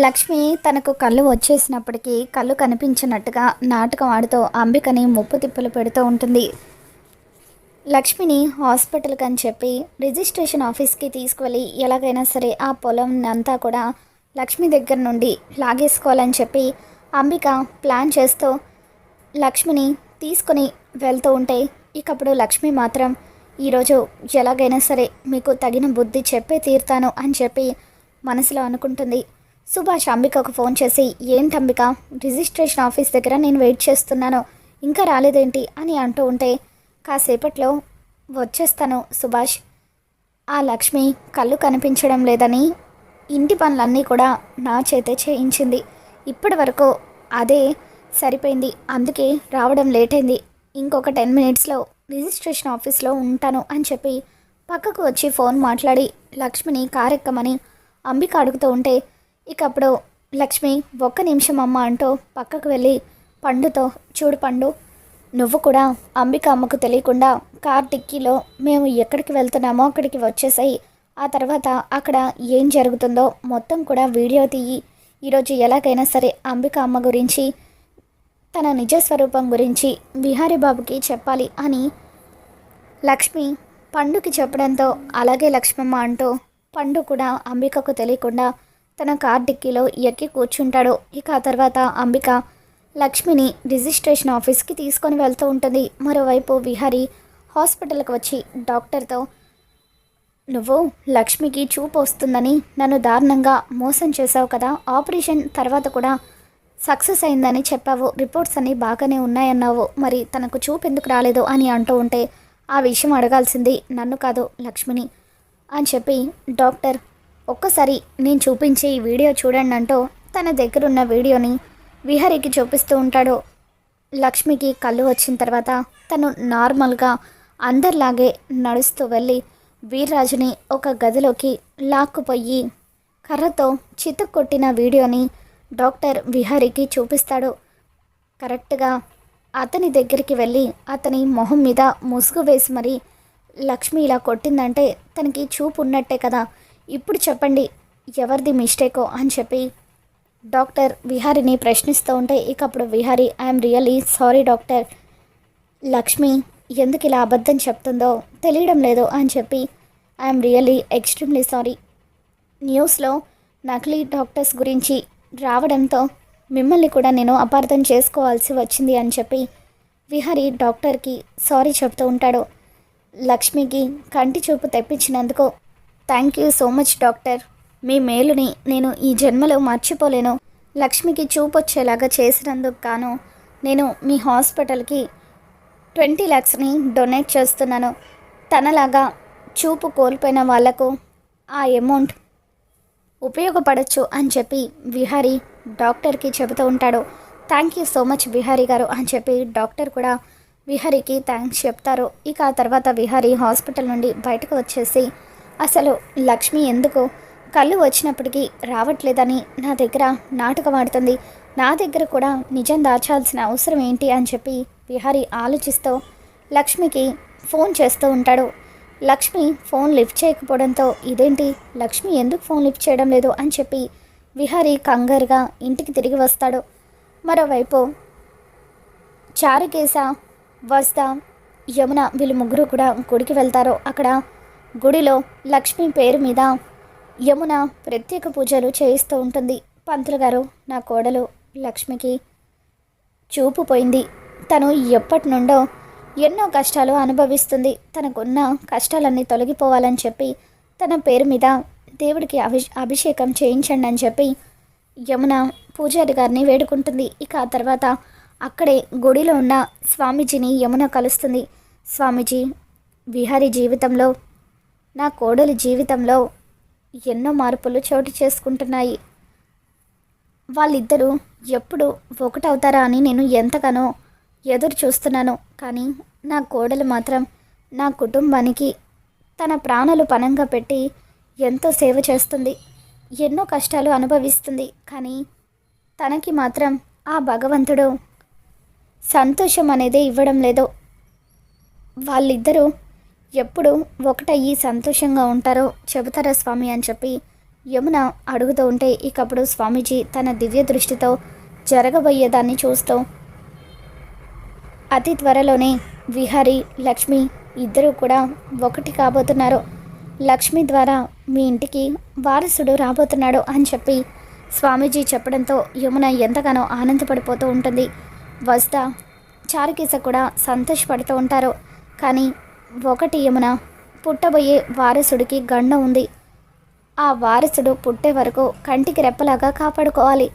లక్ష్మి తనకు కళ్ళు వచ్చేసినప్పటికీ కళ్ళు కనిపించినట్టుగా నాటకం ఆడుతూ అంబికని ముప్పు తిప్పలు పెడుతూ ఉంటుంది. లక్ష్మిని హాస్పిటల్కి అని చెప్పి రిజిస్ట్రేషన్ ఆఫీస్కి తీసుకువెళ్ళి ఎలాగైనా సరే ఆ పొలం అంతా కూడా లక్ష్మి దగ్గర నుండి లాగేసుకోవాలని చెప్పి అంబిక ప్లాన్ చేస్తూ లక్ష్మిని తీసుకుని వెళ్తూ ఉంటే ఇకప్పుడు లక్ష్మి మాత్రం ఈరోజు ఎలాగైనా సరే మీకు తగిన బుద్ధి చెప్పే తీరుతాను అని చెప్పి మనసులో అనుకుంటుంది. సుభాష్ అంబికకు ఫోన్ చేసి ఏంటి అంబిక రిజిస్ట్రేషన్ ఆఫీస్ దగ్గర నేను వెయిట్ చేస్తున్నాను. ఇంకా రాలేదేంటి? అని అంటూ ఉంటే కాసేపట్లో వచ్చేస్తాను సుభాష్. ఆ లక్ష్మి కళ్ళు కనిపించడం లేదని ఇంటి పనులన్నీ కూడా నా చేతే చేయించింది. ఇప్పటి వరకు అదే సరిపోయింది. అందుకే రావడం లేట్ అయింది ఇంకొక టెన్ మినిట్స్లో రిజిస్ట్రేషన్ ఆఫీస్లో ఉంటాను అని చెప్పి పక్కకు వచ్చి ఫోన్ మాట్లాడి లక్ష్మిని కారెక్కమని అంబిక అడుగుతూ ఉంటే ఇక అప్పుడు లక్ష్మి ఒక్క నిమిషం అమ్మ అంటూ పక్కకు వెళ్ళి పండుతో చూడు పండు నువ్వు కూడా అంబిక అమ్మకు తెలియకుండా కార్ డిక్కీలో మేము ఎక్కడికి వెళ్తున్నామో అక్కడికి వచ్చేసాయి. ఆ తర్వాత అక్కడ ఏం జరుగుతుందో మొత్తం కూడా వీడియో తీయి. ఈరోజు ఎలాగైనా సరే అంబిక అమ్మ గురించి తన నిజ స్వరూపం గురించి విహారీ బాబుకి చెప్పాలి అని లక్ష్మి పండుకి చెప్పడంతో అలాగే లక్ష్మమ్మ అంటూ పండు కూడా అంబికకు తెలియకుండా తన కార్ డిక్కీలో ఎక్కి కూర్చుంటాడు. ఇక ఆ తర్వాత అంబిక లక్ష్మిని రిజిస్ట్రేషన్ ఆఫీస్కి తీసుకొని వెళ్తూ ఉంటుంది. మరోవైపు విహారీ హాస్పిటల్కి వచ్చి డాక్టర్తో నువ్వు లక్ష్మికి చూపు వస్తుందని నన్ను దారుణంగా మోసం చేశావు కదా ఆపరేషన్ తర్వాత కూడా సక్సెస్ అయిందని చెప్పావు. రిపోర్ట్స్ అన్నీ బాగానే ఉన్నాయన్నావు. మరి తనకు చూపు ఎందుకు రాలేదు? అని అంటూ ఉంటే ఆ విషయం అడగాల్సింది నన్ను కాదు లక్ష్మిని అని చెప్పి డాక్టర్ ఒక్కసారి నేను చూపించే ఈ వీడియో చూడండి అంటూ తన దగ్గరున్న వీడియోని విహరికి చూపిస్తూ ఉంటాడు. లక్ష్మికి కళ్ళు వచ్చిన తర్వాత తను నార్మల్గా అందరిలాగే నడుస్తూ వెళ్ళి వీర్రాజుని ఒక గదిలోకి లాక్కుపోయి కర్రతో చితక్ కొట్టిన వీడియోని డాక్టర్ విహారీకి చూపిస్తాడు. కరెక్ట్గా అతని దగ్గరికి వెళ్ళి అతని మొహం మీద ముసుగు వేసి మరి లక్ష్మి ఇలా కొట్టిందంటే తనకి చూపు ఉన్నట్టే కదా. ఇప్పుడు చెప్పండి ఎవరిది మిస్టేకో అని చెప్పి డాక్టర్ విహారిని ప్రశ్నిస్తూ ఉంటే ఇక అప్పుడు Vihari I'm really sorry doctor. Lakshmi ఎందుకు ఇలా అబద్ధం చెప్తుందో తెలియడం లేదు అని చెప్పి ఐఎమ్ రియలీ ఎక్స్ట్రీమ్లీ సారీ న్యూస్లో నకిలీ డాక్టర్స్ గురించి రావడంతో మిమ్మల్ని కూడా నేను అపార్థం చేసుకోవాల్సి వచ్చింది అని చెప్పి విహారి డాక్టర్కి సారీ చెప్తూ ఉంటాడు. లక్ష్మికి కంటి చూపు తెప్పించినందుకు thank you so much doctor. మీ మేలుని నేను ఈ జన్మలో మర్చిపోలేను. లక్ష్మికి చూపు వచ్చేలాగా చేసినందుకు గాను నేను మీ హాస్పిటల్కి ట్వంటీ ల్యాక్స్ని డొనేట్ చేస్తున్నాను. తనలాగా చూపు కోల్పోయిన వాళ్ళకు ఆ అమౌంట్ ఉపయోగపడచ్చు అని చెప్పి విహారీ డాక్టర్కి చెబుతూ ఉంటాడు. Thank you so much Vihari గారు అని చెప్పి డాక్టర్ కూడా విహారీకి థ్యాంక్స్ చెప్తారు. ఇక ఆ తర్వాత విహారీ హాస్పిటల్ నుండి బయటకు వచ్చేసి అసలు లక్ష్మి ఎందుకు కళ్ళు వచ్చినప్పటికీ రావట్లేదని నా దగ్గర నాటకం ఆడుతుంది. నా దగ్గర కూడా నిజం దాచాల్సిన అవసరం ఏంటి అని చెప్పి విహారీ ఆలోచిస్తూ లక్ష్మికి ఫోన్ చేస్తూ ఉంటాడు. లక్ష్మి ఫోన్ లిఫ్ట్ చేయకపోవడంతో ఇదేంటి? లక్ష్మి ఎందుకు ఫోన్ లిఫ్ట్ చేయడం లేదు అని చెప్పి విహారీ కంగారుగా ఇంటికి తిరిగి వస్తాడు. మరోవైపు చారుకేశ వస్తా యమున వీళ్ళు ముగ్గురు కూడా గుడికి వెళ్తారు. అక్కడ గుడిలో లక్ష్మి పేరు మీద యమున ప్రత్యేక పూజలు చేయిస్తూ ఉంటుంది. పంతులు గారు నా కోడలు లక్ష్మికి చూపు పోయింది. తను ఎప్పటి నుండో ఎన్నో కష్టాలు అనుభవిస్తుంది. తనకున్న కష్టాలన్నీ తొలగిపోవాలని చెప్పి తన పేరు మీద దేవుడికి అభి అభిషేకం చేయించండి అని చెప్పి యమున పూజారి గారిని వేడుకుంటుంది. ఇక ఆ తర్వాత అక్కడే గుడిలో ఉన్న స్వామీజీని యమున కలుస్తుంది. స్వామీజీ విహారీ జీవితంలో నా కోడలి జీవితంలో ఎన్నో మార్పులు చోటు చేసుకుంటున్నాయి. వాళ్ళిద్దరూ ఎప్పుడు ఒకటవుతారా అని నేను ఎంతగానో ఎదురు చూస్తున్నాను. కానీ నా కోడలు మాత్రం నా కుటుంబానికి తన ప్రాణాలు పణంగా పెట్టి ఎంతో సేవ చేస్తుంది. ఎన్నో కష్టాలు అనుభవిస్తుంది. కానీ తనకి మాత్రం ఆ భగవంతుడు సంతోషం అనేది ఇవ్వడం లేదు. వాళ్ళిద్దరూ ఎప్పుడు ఒకటయ్యి సంతోషంగా ఉంటారో చెబుతారా స్వామి అని చెప్పి యమున అడుగుతూ ఉంటే ఇకప్పుడు స్వామీజీ తన దివ్య దృష్టితో జరగబోయేదాన్ని చూస్తూ అతి త్వరలోనే విహారి లక్ష్మి ఇద్దరూ కూడా ఒకటి కాబోతున్నారు. లక్ష్మి ద్వారా మీ ఇంటికి వారసుడు రాబోతున్నాడు అని చెప్పి స్వామీజీ చెప్పడంతో యమున ఎంతగానో ఆనందపడిపోతూ ఉంటుంది. వస్తా చారుకేశ కూడా సంతోషపడుతూ ఉంటారు. కానీ ఒకటి యమున పుట్టబోయే వారసుడికి గండ ఉంది. ఆ వారసుడు పుట్టే వరకు కంటికి రెప్పలాగా కాపాడుకోవాలి.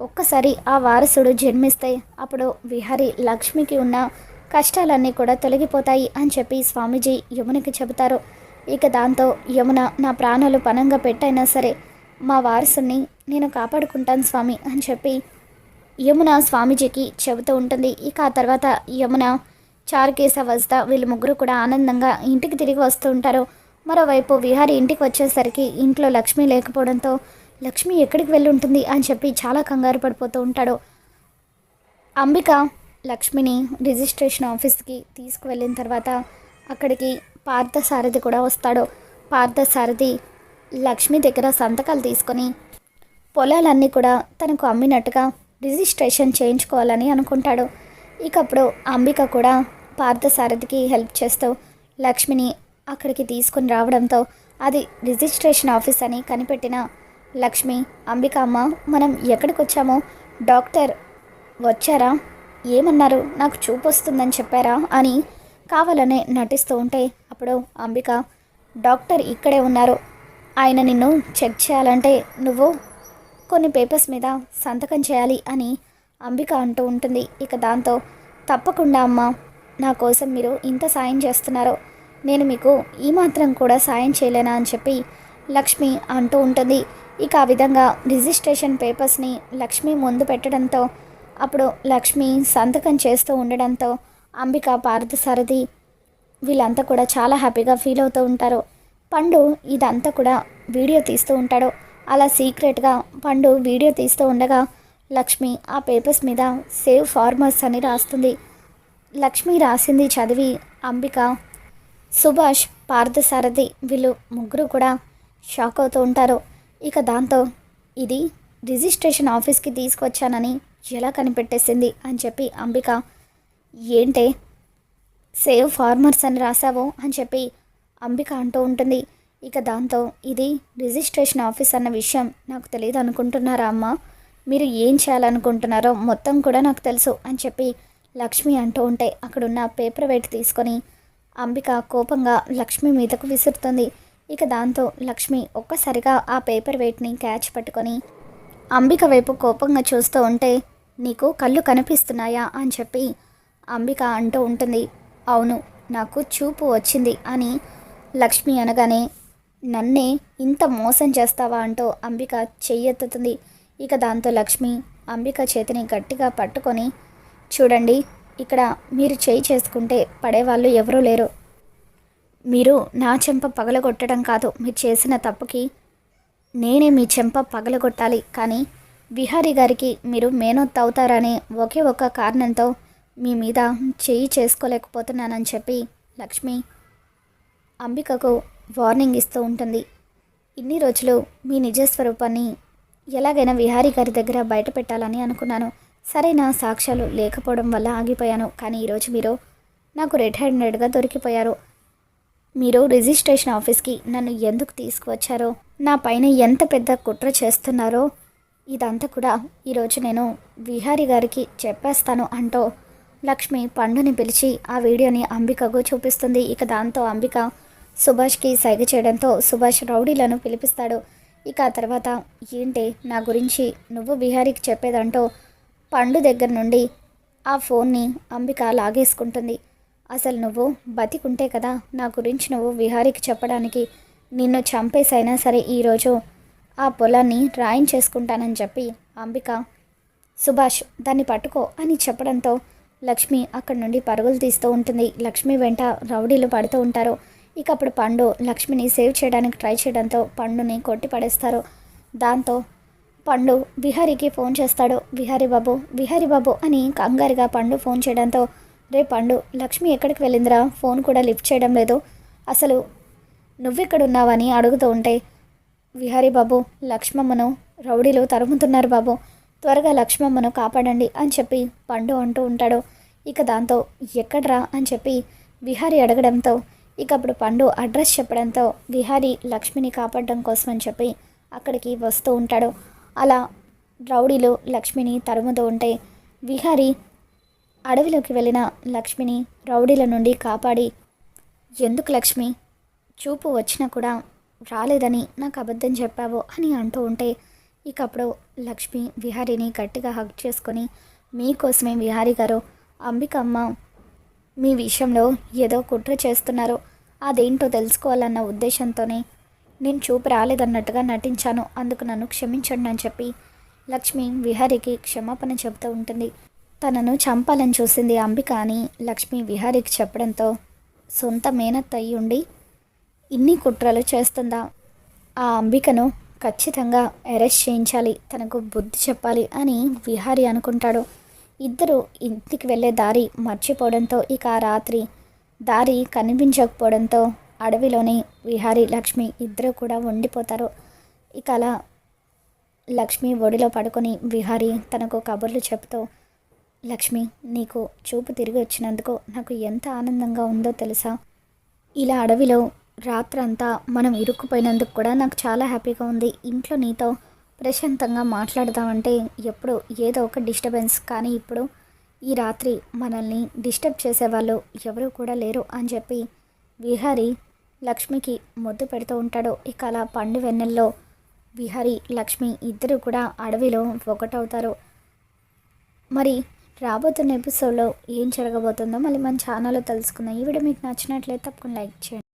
ఒక్కసారి ఆ వారసుడు జన్మిస్తే అప్పుడు విహారి లక్ష్మికి ఉన్న కష్టాలన్నీ కూడా తొలగిపోతాయి అని చెప్పి స్వామీజీ యమునకి చెబుతారు. ఇక దాంతో యమున నా ప్రాణాలు పనంగా పెట్టైనా సరే మా వారసుని నేను కాపాడుకుంటాను స్వామి అని చెప్పి యమున స్వామీజీకి చెబుతూ ఉంటుంది. ఇక ఆ తర్వాత యమున చారుకేశ వస్తా వీళ్ళు ముగ్గురు కూడా ఆనందంగా ఇంటికి తిరిగి వస్తూ ఉంటారు మరోవైపు విహారి ఇంటికి వచ్చేసరికి ఇంట్లో లక్ష్మి లేకపోవడంతో లక్ష్మి ఎక్కడికి వెళ్ళి ఉంటుంది అని చెప్పి చాలా కంగారు పడిపోతూ ఉంటాడు. అంబిక లక్ష్మిని రిజిస్ట్రేషన్ ఆఫీస్కి తీసుకువెళ్ళిన తర్వాత అక్కడికి పార్థసారథి కూడా వస్తాడు. పార్థసారథి లక్ష్మి దగ్గర సంతకాలు తీసుకొని పొలాలన్నీ కూడా తనకు అమ్మినట్టుగా రిజిస్ట్రేషన్ చేయించుకోవాలని అనుకుంటాడు. ఇక అప్పుడు అంబిక కూడా పార్థసారథికి హెల్ప్ చేస్తూ లక్ష్మిని అక్కడికి తీసుకుని రావడంతో అది రిజిస్ట్రేషన్ ఆఫీస్ అని కనిపెట్టిన లక్ష్మి అంబిక అమ్మ మనం ఎక్కడికి వచ్చామో? డాక్టర్ వచ్చారా? ఏమన్నారు? నాకు చూపు వస్తుందని చెప్పారా? అని కావాలనే నటిస్తూ ఉంటే అప్పుడు అంబిక డాక్టర్ ఇక్కడే ఉన్నారు. ఆయన నిన్ను చెక్ చేయాలంటే నువ్వు కొన్ని పేపర్స్ మీద సంతకం చేయాలి అని అంబిక అంటూ ఉంటుంది. ఇక దాంతో తప్పకుండా అమ్మ నా కోసం మీరు ఇంత సాయం చేస్తున్నారో. నేను మీకు ఈ మాత్రం కూడా సాయం చేయలేనా? అని చెప్పి లక్ష్మి అంటూ ఉంటుంది. ఇక ఆ విధంగా రిజిస్ట్రేషన్ పేపర్స్ని లక్ష్మి ముందు పెట్టడంతో అప్పుడు లక్ష్మి సంతకం చేస్తూ ఉండడంతో అంబిక పార్థసారథి వీళ్ళంతా కూడా చాలా హ్యాపీగా ఫీల్ అవుతూ ఉంటారు. పండు ఇదంతా కూడా వీడియో తీస్తూ ఉంటాడు. అలా సీక్రెట్గా పండు వీడియో తీస్తూ ఉండగా లక్ష్మి ఆ పేపర్స్ మీద సేవ్ ఫార్మర్స్ అని రాస్తుంది. లక్ష్మి రాసింది చదివి అంబిక సుభాష్ పార్థసారథి వీళ్ళు ముగ్గురు కూడా షాక్ అవుతూ ఉంటారు. ఇక దాంతో ఇది రిజిస్ట్రేషన్ ఆఫీస్కి తీసుకొచ్చానని ఎలా కనిపెట్టేసింది అని చెప్పి అంబిక ఏంటే సేవ్ ఫార్మర్స్ అని రాసావు అని చెప్పి అంబిక అంటూ ఉంటుంది. ఇక దాంతో ఇది రిజిస్ట్రేషన్ ఆఫీస్ అన్న విషయం నాకు తెలియదు అనుకుంటున్నారా అమ్మ? మీరు ఏం చేయాలనుకుంటున్నారో మొత్తం కూడా నాకు తెలుసు అని చెప్పి లక్ష్మి అంటూ ఉంటే అక్కడున్న పేపర్ వెయిట్ తీసుకొని అంబిక కోపంగా లక్ష్మి మీదకు విసురుతుంది. ఇక దాంతో లక్ష్మి ఒక్కసారిగా ఆ పేపర్ వెయిట్ని క్యాచ్ పట్టుకొని అంబిక వైపు కోపంగా చూస్తూ ఉంటే నీకు కళ్ళు కనిపిస్తున్నాయా అని చెప్పి అంబిక అంటూ ఉంటుంది. అవును నాకు చూపు వచ్చింది అని లక్ష్మి అనగానే నన్నే ఇంత మోసం చేస్తావా అంటూ అంబిక చెయ్యెత్తుతుంది. ఇక దాంతో లక్ష్మి అంబిక చేతిని గట్టిగా పట్టుకొని చూడండి ఇక్కడ మీరు చేయి చేసుకుంటే పడేవాళ్ళు ఎవరూ లేరు. మీరు నా చెంప పగలగొట్టడం కాదు మీరు చేసిన తప్పుకి నేనే మీ చెంప పగలగొట్టాలి. కానీ విహారీ గారికి మీరు మేనొత్త అవుతారనే ఒకే ఒక కారణంతో మీ మీద చేయి చేసుకోలేకపోతున్నానని చెప్పి లక్ష్మి అంబికకు వార్నింగ్ ఇస్తూ ఉంటుంది. ఇన్ని రోజులు మీ నిజస్వరూపాన్ని ఎలాగైనా విహారీ గారి దగ్గర బయట పెట్టాలని అనుకున్నాను. సరైన సాక్ష్యాలు లేకపోవడం వల్ల ఆగిపోయాను. కానీ ఈరోజు మీరు నాకు రెడ్ హ్యాండెడ్గా దొరికిపోయారు. మీరు రిజిస్ట్రేషన్ ఆఫీస్కి నన్ను ఎందుకు తీసుకువచ్చారో నా పైన ఎంత పెద్ద కుట్ర చేస్తున్నారో ఇదంతా కూడా ఈరోజు నేను విహారీ గారికి చెప్పేస్తాను అంటూ లక్ష్మి పండుని పిలిచి ఆ వీడియోని అంబికకు చూపిస్తుంది. ఇక దాంతో అంబిక సుభాష్కి సైగ చేయడంతో సుభాష్ రౌడీలను పిలిపిస్తాడు. ఇక ఆ తర్వాత ఏంటి నా గురించి నువ్వు విహారీకి చెప్పేదంటూ పండు దగ్గర నుండి ఆ ఫోన్ని అంబిక లాగేసుకుంటుంది. అసలు నువ్వు బతికుంటే కదా నా గురించి నువ్వు విహారీకి చెప్పడానికి నిన్ను చంపేసైనా సరే ఈరోజు ఆ పొలాన్ని రాయించేసుకుంటానని చెప్పి అంబిక సుభాష్ దాన్ని పట్టుకో అని చెప్పడంతో లక్ష్మి అక్కడి నుండి పరుగులు తీస్తూ ఉంటుంది. లక్ష్మి వెంట రౌడీలు పడుతూ ఉంటారు. ఇక అప్పుడు పండు లక్ష్మిని సేవ్ చేయడానికి ట్రై చేయడంతో పండుని కొట్టి పడేస్తారు దాంతో పండు విహారీకి ఫోన్ చేస్తాడు. విహారీ బాబు విహారీ బాబు అని కంగారుగా పండు ఫోన్ చేయడంతో రే పండు లక్ష్మి ఎక్కడికి వెళ్ళిందిరా? ఫోన్ కూడా లిఫ్ట్ చేయడం లేదు. అసలు నువ్వెక్కడున్నావని అడుగుతూ ఉంటే విహారీ బాబు లక్ష్మమ్మను రౌడీలు తరుముతున్నారు బాబు. త్వరగా లక్ష్మమ్మను కాపాడండి అని చెప్పి పండు అంటూ ఉంటాడు. ఇక దాంతో ఎక్కడ్రా? అని చెప్పి విహారీ అడగడంతో ఇక అప్పుడు పండు అడ్రస్ చెప్పడంతో విహారీ లక్ష్మిని కాపాడడం కోసం అని చెప్పి అక్కడికి వస్తూ ఉంటాడు. అలా రౌడీలు లక్ష్మిని తరుముతూ ఉంటే విహారీ అడవిలోకి వెళ్ళిన లక్ష్మిని రౌడీల నుండి కాపాడి ఎందుకు లక్ష్మి? చూపు వచ్చినా కూడా రాలేదని నాకు అబద్ధం చెప్పావు అని అంటూ ఉంటే ఇక అప్పుడు లక్ష్మి విహారీని గట్టిగా హగ్ చేసుకొని మీకోసమే విహారీ గారు అంబికమ్మ మీ విషయంలో ఏదో కుట్ర చేస్తున్నారు. అదేంటో తెలుసుకోవాలన్న ఉద్దేశంతోనే. నేను చూపు రాలేదన్నట్టుగా నటించాను. అందుకు నన్ను క్షమించండి అని చెప్పి లక్ష్మి విహారికి క్షమాపణ చెబుతూ ఉంటుంది. తనను చంపాలని చూసింది అంబిక అని లక్ష్మి విహారికి చెప్పడంతో సొంత మేనత్ అయి ఉండి ఇన్ని కుట్రలు చేస్తుందా? ఆ అంబికను ఖచ్చితంగా అరెస్ట్ చేయించాలి. తనకు బుద్ధి చెప్పాలి అని విహారి అనుకుంటాడు. ఇద్దరు ఇంటికి వెళ్ళే దారి మర్చిపోవడంతో ఇక ఆ రాత్రి దారి కనిపించకపోవడంతో అడవిలోని విహారీ లక్ష్మి ఇద్దరు కూడా వండిపోతారు ఇక అలా లక్ష్మి ఒడిలో పడుకొని విహారీ తనకు కబుర్లు చెప్తూ లక్ష్మి నీకు చూపు తిరిగి వచ్చినందుకు నాకు ఎంత ఆనందంగా ఉందో తెలుసా? ఇలా అడవిలో రాత్రంతా మనం ఇరుక్కుపోయినందుకు కూడా నాకు చాలా హ్యాపీగా ఉంది. ఇంట్లో నీతో ప్రశాంతంగా మాట్లాడదామంటే ఎప్పుడు ఏదో ఒక డిస్టర్బెన్స్. కానీ ఇప్పుడు ఈ రాత్రి మనల్ని డిస్టర్బ్ చేసేవాళ్ళు ఎవరు కూడా లేరు అని చెప్పి విహారీ లక్ష్మికి ముద్దు పెడుతూ ఉంటాడు. ఇక అలా పండు వెన్నెల్లో విహారీ లక్ష్మి ఇద్దరు కూడా అడవిలో ఒకటవుతారు మరి రాబోతున్న ఎపిసోడ్లో ఏం జరగబోతుందో మళ్ళీ మన ఛానల్లో తెలుసుకుందాం. ఈ వీడియో మీకు నచ్చినట్లయితే తప్పకుండా లైక్ చేయండి.